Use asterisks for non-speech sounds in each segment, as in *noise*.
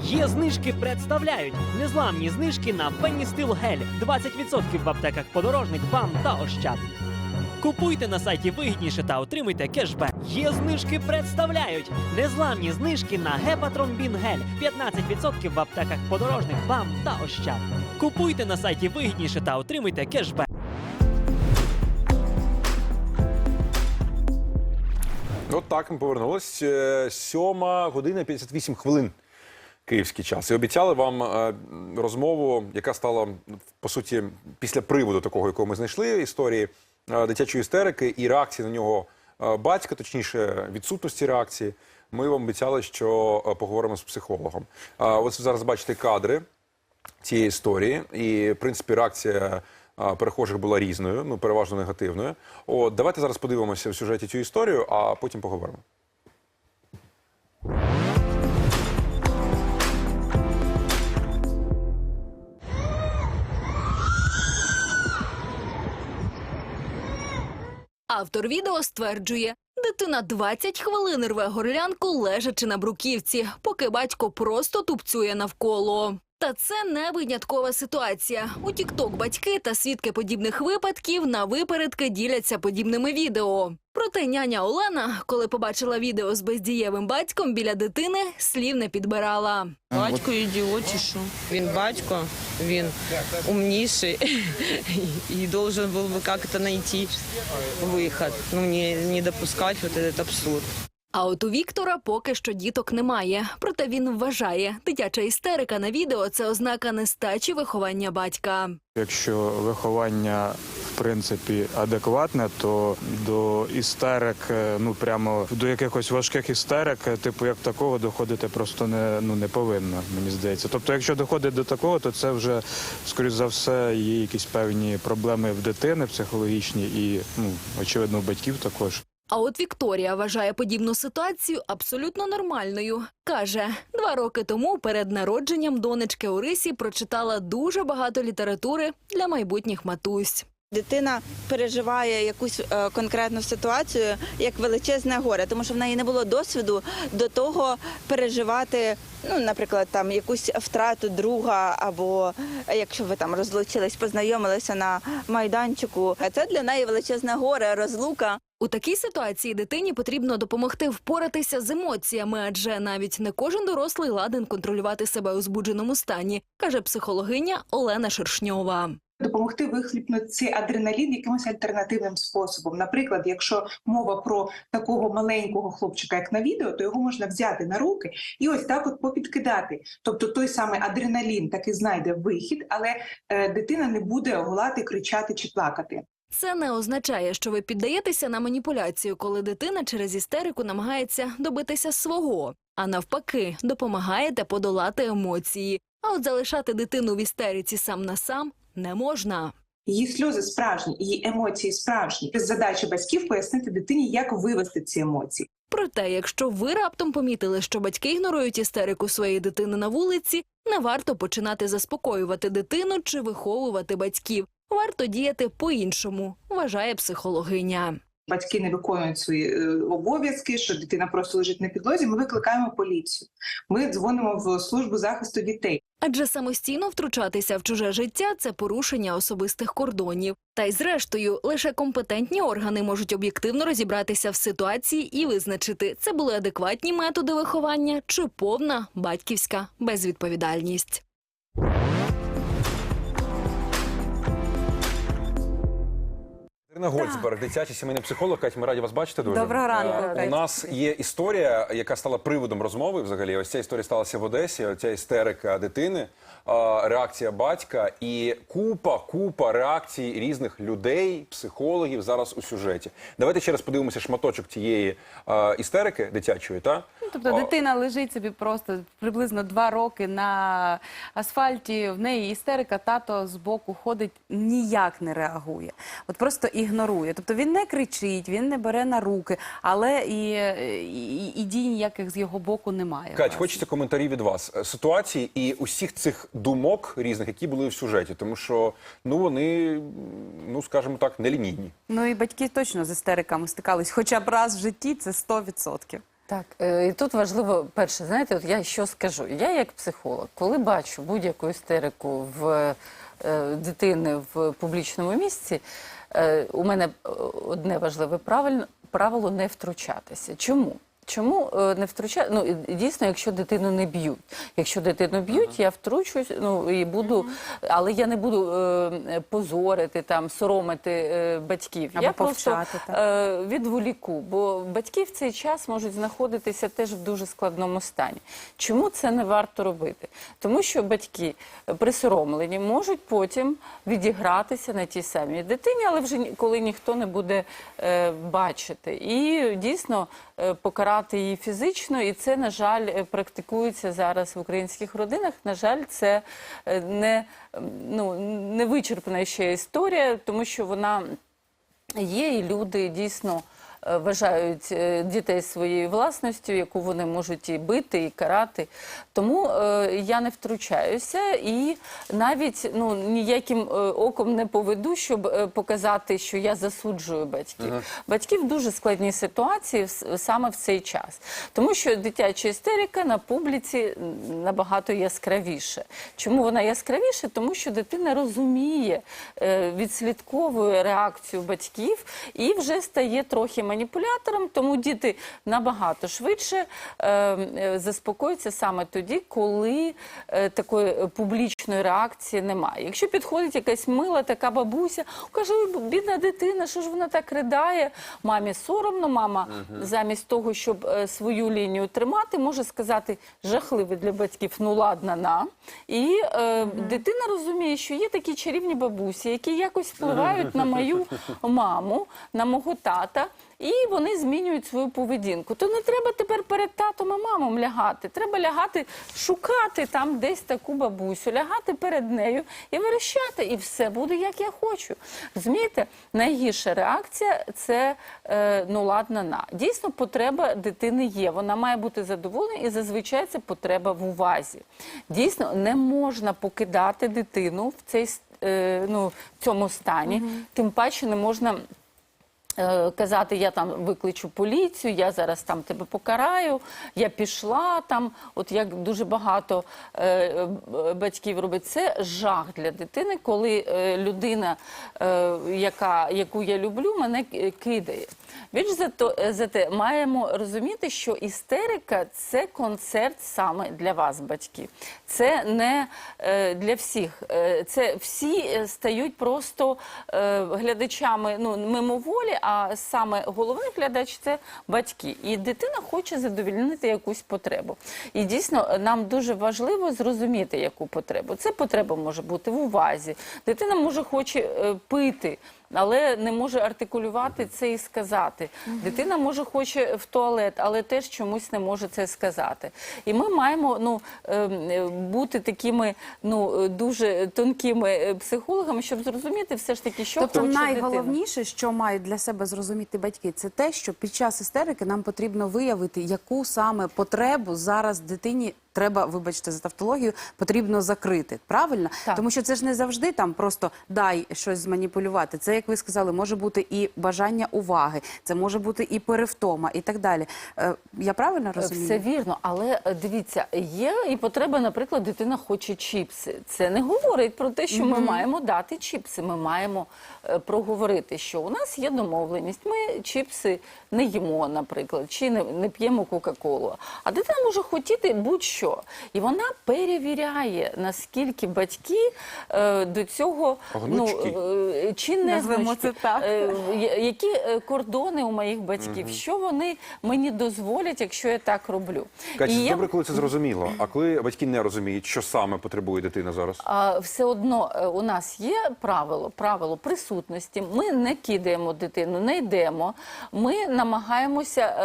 Є знижки представляють незламні знижки на Пенністил Гель 20% в аптеках подорожник, БАМ та Ощад. Купуйте на сайті вигідніше та отримуйте кешбек. Є знижки представляють незламні знижки на Гепатромбін Гель 15% в аптеках подорожник, БАМ та Ощад. Купуйте на сайті вигідніше та отримуйте кешбек. От так ми повернулись. Е, Сьома година 58 хвилин. Київський час. І обіцяли вам е, розмову, яка стала по суті після приводу такого, якого ми знайшли історії е, дитячої істерики і реакції на нього е, батька, точніше, відсутності реакції. Ми вам обіцяли, що поговоримо з психологом. Ось ви зараз бачите кадри цієї історії, і в принципі реакція перехожих була різною, ну переважно негативною. От давайте зараз подивимося в сюжеті цю історію, а потім поговоримо. Автор відео стверджує, дитина 20 хвилин рве горлянку, лежачи на бруківці, поки батько просто тупцює навколо. Та це не виняткова ситуація. У Тікток батьки та свідки подібних випадків на випередки діляться подібними відео. Проте няня Олена, коли побачила відео з бездієвим батьком біля дитини, слів не підбирала. Батько ідіот чи що? Він батько, він умніший і должен був би як-то знайти вихід. Ну, не, не допускати вот этот абсурд. А от у Віктора поки що діток немає. Проте він вважає, дитяча істерика на відео це ознака нестачі виховання батька. Якщо виховання в принципі адекватне, то до істерик, е, ну прямо до якихось важких істерик, е, типу як такого, доходити просто не ну не повинно, мені здається. Тобто, якщо доходить до такого, то це вже скоріш за все є якісь певні проблеми в дитини психологічні і ну очевидно у батьків також. А от Вікторія вважає подібну ситуацію абсолютно нормальною. Каже, два роки тому перед народженням донечки Орисі прочитала дуже багато літератури для майбутніх матусь. Дитина переживає якусь е, конкретну ситуацію як величезне горе, тому що в неї не було досвіду до того переживати, ну, наприклад, там якусь втрату друга, або е, якщо ви там розлучились, познайомилися на майданчику. Це для неї величезне горе, розлука. У такій ситуації дитині потрібно допомогти впоратися з емоціями, адже навіть не кожен дорослий ладен контролювати себе у збудженому стані, каже психологиня Олена Шершньова. допомогти вихліпнути цей адреналін якимось альтернативним способом. Наприклад, якщо мова про такого маленького хлопчика, як на відео, то його можна взяти на руки і ось так от попідкидати. Тобто той самий адреналін таки знайде вихід, але е, дитина не буде голати, кричати чи плакати. Це не означає, що ви піддаєтеся на маніпуляцію, коли дитина через істерику намагається добитися свого, а навпаки, допомагаєте подолати емоції. А от залишати дитину в істериці сам на сам не можна. Її сльози справжні, її емоції справжні. Задача батьків пояснити дитині, як вивести ці емоції. Проте, якщо ви раптом помітили, що батьки ігнорують істерику своєї дитини на вулиці, не варто починати заспокоювати дитину чи виховувати батьків. Варто діяти по-іншому, вважає психологиня. Батьки не виконують свої е, обов'язки, що дитина просто лежить на підлозі. Ми викликаємо поліцію. Ми дзвонимо в службу захисту дітей. Адже самостійно втручатися в чуже життя це порушення особистих кордонів. Та й зрештою, лише компетентні органи можуть об'єктивно розібратися в ситуації і визначити, це були адекватні методи виховання чи повна батьківська безвідповідальність. Ірина Гольцберг, дитячий сімейний психолог. Кать, ми раді вас бачити дуже. Доброго ранку, Е, У нас є історія, яка стала приводом розмови. Взагалі, ось ця історія сталася в Одесі. Оця істерика дитини, е, реакція батька і купа, купа реакцій різних людей, психологів зараз у сюжеті. Давайте ще раз подивимося шматочок тієї е, істерики дитячої. Та Тобто дитина лежить собі просто приблизно два роки на асфальті, в неї істерика, тато з боку ходить, ніяк не реагує. От просто ігнорує. Тобто він не кричить, він не бере на руки, але і, і, і дій ніяких з його боку немає. Кать, власне. хочеться коментарі від вас ситуації і усіх цих думок різних, які були в сюжеті, тому що ну вони, ну скажімо так, нелінійні. Ну і батьки точно з істериками стикались, хоча б раз в житті це 100%. Так, е, і тут важливо перше, знаєте, от я що скажу. Я як психолог, коли бачу будь-яку істерику в е, дитини в публічному місці, е, у мене одне важливе правильно правило не втручатися. Чому? Чому е, не втручати? Ну дійсно, якщо дитину не б'ють. Якщо дитину б'ють, я втручусь, ну і буду, але я не буду е, позорити там, соромити е, батьків. Або я повчати, так. е, відволіку, бо батьки в цей час можуть знаходитися теж в дуже складному стані. Чому це не варто робити? Тому що батьки присоромлені можуть потім відігратися на тій самій дитині, але вже коли ніхто не буде е, бачити. І дійсно е, покарати її фізично, і це, на жаль, е, практикується зараз в українських родинах. На жаль, це е, не, ну, не вичерпна ще історія, тому що вона Є і люди дійсно вважають е, дітей своєю власністю, яку вони можуть і бити, і карати. Тому е, я не втручаюся і навіть ну, ніяким е, оком не поведу, щоб е, показати, що я засуджую батьків. Батьки в дуже складній ситуації саме в цей час. Тому що дитяча істерика на публіці набагато яскравіше. Чому вона яскравіше? Тому що дитина розуміє, е, відслідковує реакцію батьків і вже стає трохи маніпулятором, тому діти набагато швидше е, е, заспокоюються саме тоді, коли е, такої публічної реакції немає. Якщо підходить якась мила така бабуся, каже, бідна дитина, що ж вона так ридає? Мамі соромно, мама замість того, щоб е, свою лінію тримати, може сказати жахливе для батьків, ну ладно, на. І е, дитина розуміє, що є такі чарівні бабусі, які якось впливають на *laughs* мою маму, на мого тата. І вони змінюють свою поведінку. То не треба тепер перед татом і мамом лягати. Треба лягати, шукати там десь таку бабусю, лягати перед нею і верещати, і все буде як я хочу. Розумієте, найгірша реакція це е, ну ладно на. Дійсно, потреба дитини є. Вона має бути задоволена, і зазвичай це потреба в увазі. Дійсно, не можна покидати дитину в цей е, ну, в цьому стані. Тим паче не можна. Е, Казати, я там викличу поліцію, я зараз там тебе покараю, я пішла там. От як дуже багато е, е, батьків робить це жах для дитини, коли людина, яка, яку я люблю, мене кидає. Більш за то за те, маємо розуміти, що істерика це концерт саме для вас, батьків. Це не для всіх. Це всі стають просто глядачами ну, мимоволі, а саме головний глядач це батьки. І дитина хоче задовільнити якусь потребу. І дійсно нам дуже важливо зрозуміти, яку потребу. Це потреба може бути в увазі. Дитина може хоче е, пити. Але не може артикулювати це і сказати. Дитина може хоче в туалет, але теж чомусь не може це сказати. І ми маємо ну ем, е, бути такими ну дуже тонкими е, психологами, щоб зрозуміти все ж таки, що Тобто хоче дитина. найголовніше, що мають для себе зрозуміти батьки, це те, що під час істерики нам потрібно виявити, яку саме потребу зараз дитині треба, вибачте за тавтологію, потрібно закрити. Правильно? Так. Тому що це ж не завжди там просто дай щось зманіпулювати. Це, як ви сказали, може бути і бажання уваги, це може бути і перевтома, і так далі. Е, я правильно розумію? Все вірно, але е, дивіться, є і потреба, наприклад, дитина хоче чіпси. Це не говорить про те, що ми маємо дати чіпси. Ми маємо е, проговорити, що у нас є домовленість. Ми чіпси не їмо, наприклад, чи не, не п'ємо Кока-Колу. А дитина може хотіти будь-що. І вона перевіряє, наскільки батьки е, до цього ну, е, чи не Назвемо гнучкі. це так. Е, я- які е, кордони у моїх батьків, що вони мені дозволять, якщо я так роблю. Катя, це я- добре, коли це зрозуміло. А коли батьки не розуміють, що саме потребує дитина зараз? А, все одно е, у нас є правило, правило присутності. Ми не кидаємо дитину, не йдемо. Ми намагаємося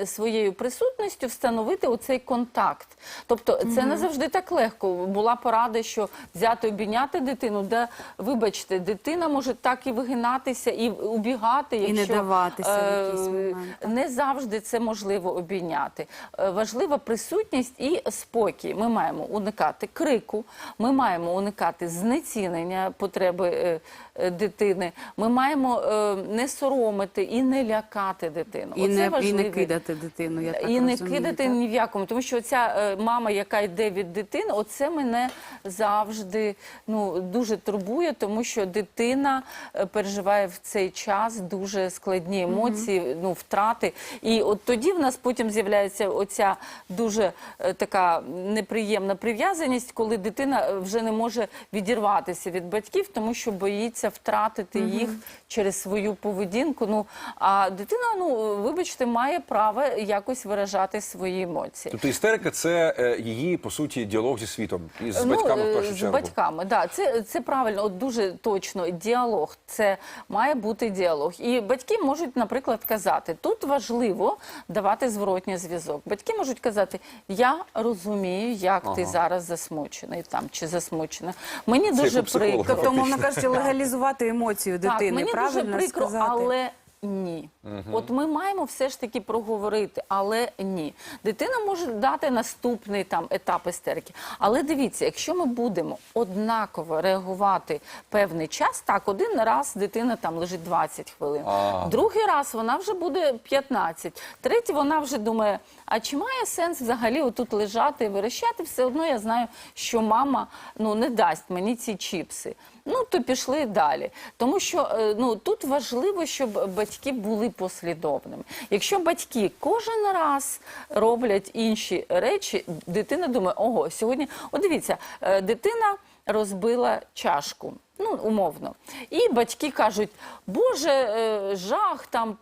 е, своєю присутністю встановити оцей контакт. Тобто це не завжди так легко. Була порада, що взяти обійняти дитину, де, вибачте, дитина може так і вигинатися, і убігати, І не якщо, даватися в якийсь момент, не завжди це можливо обійняти. Е, Важлива присутність і спокій. Ми маємо уникати крику, ми маємо уникати знецінення потреби е, е, дитини. Ми маємо е, не соромити і не лякати дитину. І Оце не, і не кидати дитину, я так І не розумію, кидати так? ні в якому, тому що ця е, мама, яка йде від дитини, оце мене завжди ну дуже турбує, тому що дитина е, переживає в цей час дуже складні емоції, ну втрати. І от тоді в нас потім з'являється оця дуже е, така неприємна прив'язаність, коли дитина е, вже не може відірватися від батьків, тому що боїться втратити їх через свою поведінку. Ну а дитина, ну вибачте, має право якось виражати свої емоції. Тобто істерика це її по суті діалог зі світом і з Ну, батьками в е, першу з чергу. батьками, да, це, це правильно, от дуже точно. Діалог це має бути діалог. І батьки можуть, наприклад, казати: тут важливо давати зворотній зв'язок. Батьки можуть казати: Я розумію, як ти зараз засмучений там чи засмучена. Мені Це дуже прикро. Тобто, мовно кажучи, легалізувати емоцію дитини, Так, мені правильно дуже прикро, сказати? але ні. От ми маємо все ж таки проговорити, але ні. Дитина може дати наступний там етап істерики. Але дивіться, якщо ми будемо однаково реагувати певний час, так один раз дитина там лежить 20 хвилин, А. другий раз вона вже буде 15, третій вона вже думає, а чи має сенс взагалі отут лежати і верещати? Все одно я знаю, що мама ну не дасть мені ці чіпси. Ну то пішли далі. Тому що е, ну тут важливо, щоб батьки були послідовними. Якщо батьки кожен раз роблять інші речі, дитина думає, ого, сьогодні, от дивіться, е, дитина розбила чашку. Ну, умовно. І батьки кажуть, Боже, е, жах там.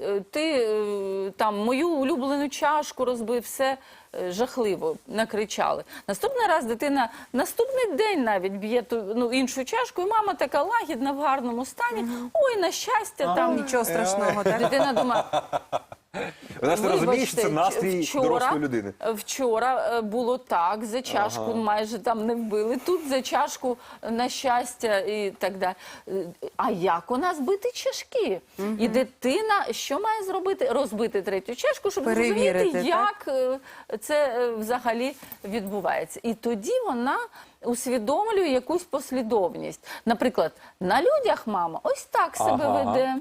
Е, Ти е, там мою улюблену чашку розбив, все е, жахливо, накричали. Наступний раз дитина наступний день навіть б'є ту ну, іншу чашку, і мама така лагідна в гарному стані. Ой, на щастя, там Нічого страшного, дитина думає, Вона ж не розуміє, що це настрій вчора- дорослої людини. Вчора е, було так, за чашку майже там не вбили. Тут за чашку на щастя і так далі. Е, А як у нас бити чашки? І дитина що має зробити? Розбити третю чашку, щоб Перевірити, зрозуміти, як е, це взагалі відбувається. І тоді вона усвідомлює якусь послідовність. Наприклад, на людях мама ось так себе Ага. веде.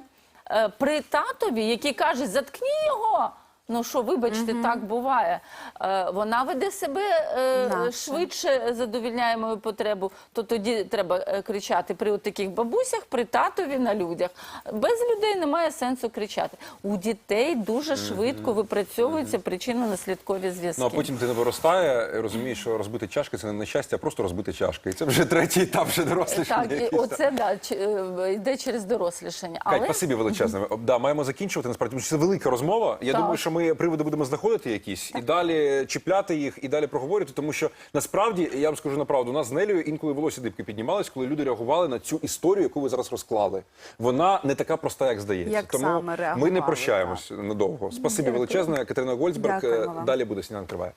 Е, При татові, який каже, заткні його. Ну що, вибачте, так буває. Е, вона веде себе е, швидше задовільняє мою потребу, то тоді треба е, кричати при таких бабусях, при татові на людях. Без людей немає сенсу кричати. У дітей дуже швидко випрацьовуються причинно-наслідкові зв'язки. Ну а потім ти не виростає, розумієш, що розбити чашки це не нещастя, а просто розбити чашки. І це вже третій етап, вже дорослий. Так, і оце да, е, йде через дорослішання. Кать, Але спасибі величезне. Да, маємо закінчувати насправді, тому що це велика розмова. Я Так. думаю, що ми приводи будемо знаходити якісь і далі чіпляти їх, і далі проговорювати. Тому що насправді я вам скажу на правду, у нас з Нелею інколи волосся дибки піднімались, коли люди реагували на цю історію, яку ви зараз розклали. Вона не така проста, як здається. Як тому ми не прощаємось прощаємось надовго. Спасибі величезне. Катерина Гольцберг. Дякуємо Е. Далі буде сніданок триває.